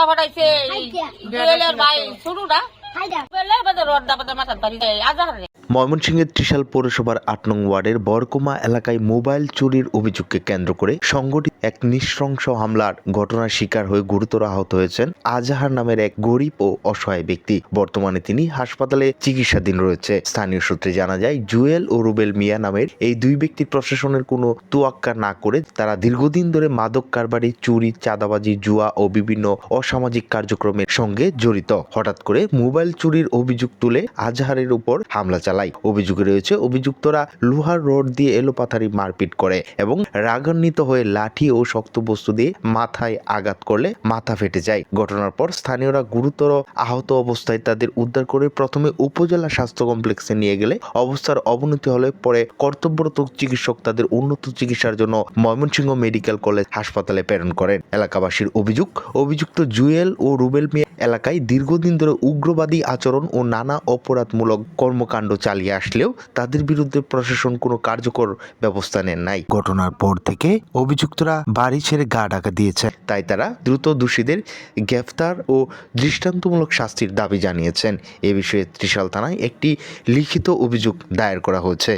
রডটা ফাটাইছে জুয়েলের ভাই শুরু না। জুয়েলের বাদে রডটা বাদে মাথার বাড়ি আজাহারে ময়মনসিংহের ত্রিশাল পৌরসভার আট নং ওয়ার্ডের বরকুমা এলাকায় মোবাইল চুরির অভিযোগকে কেন্দ্র করে সংগঠিত এক নৃশংস হামলার ঘটনার শিকার হয়ে গুরুতর আহত হয়েছেন আজাহার নামের এক গরিব ও অসহায় ব্যক্তি। বর্তমানে তিনি হাসপাতালে চিকিৎসাধীন রয়েছে। স্থানীয় সূত্রে জানা যায়, জুয়েল ও রুবেল মিয়া নামের এই দুই ব্যক্তি প্রশাসনের কোনো তোয়াক্কা না করে তারা দীর্ঘদিন ধরে মাদক কারবারি, চুরি, চাঁদাবাজি, জুয়া ও বিভিন্ন অসামাজিক কার্যক্রমের সঙ্গে জড়িত। হঠাৎ করে মোবাইল চুরির অভিযোগ তুলে আজহারের উপর হামলা চালায় অভিযোগে রয়েছে, অভিযুক্তরা লোহার রড দিয়ে এলোপাথারি মারপিট করে এবং রাগান্বিত হয়ে লাঠি ও শক্ত বস্তু দিয়ে মাথায় আঘাত করলে মাথা ফেটে যায়। ঘটনার পর স্থানীয়রা গুরুতর আহত অবস্থায় তাদের উদ্ধার করে প্রথমে উপজেলা স্বাস্থ্য কমপ্লেক্সে নিয়ে গেলে অবস্থার অবনতি হলে পরে কর্তব্যরত চিকিৎসক তাদের উন্নত চিকিৎসার জন্য ময়মনসিংহ মেডিকেল কলেজ হাসপাতালে প্রেরণ করেন। এলাকাবাসীর অভিযোগ, অভিযুক্ত জুয়েল ও রুবেল মিয়া এলাকায় দীর্ঘদিন ধরে উগ্রবাদী আচরণ ও নানা অপরাধমূলক কর্মকাণ্ড চালিয়ে আসলেও তাদের বিরুদ্ধে প্রশাসন কোনো কার্যকর ব্যবস্থা নেন নাই। ঘটনার পর থেকে অভিযুক্তরা বাড়ি ছেড়ে গা ঢাকা দিয়েছে। তাই তারা দ্রুত দোষীদের গ্রেফতার ও দৃষ্টান্তমূলক শাস্তির দাবি জানিয়েছেন। এ বিষয়ে ত্রিশাল থানায় একটি লিখিত অভিযোগ দায়ের করা হয়েছে।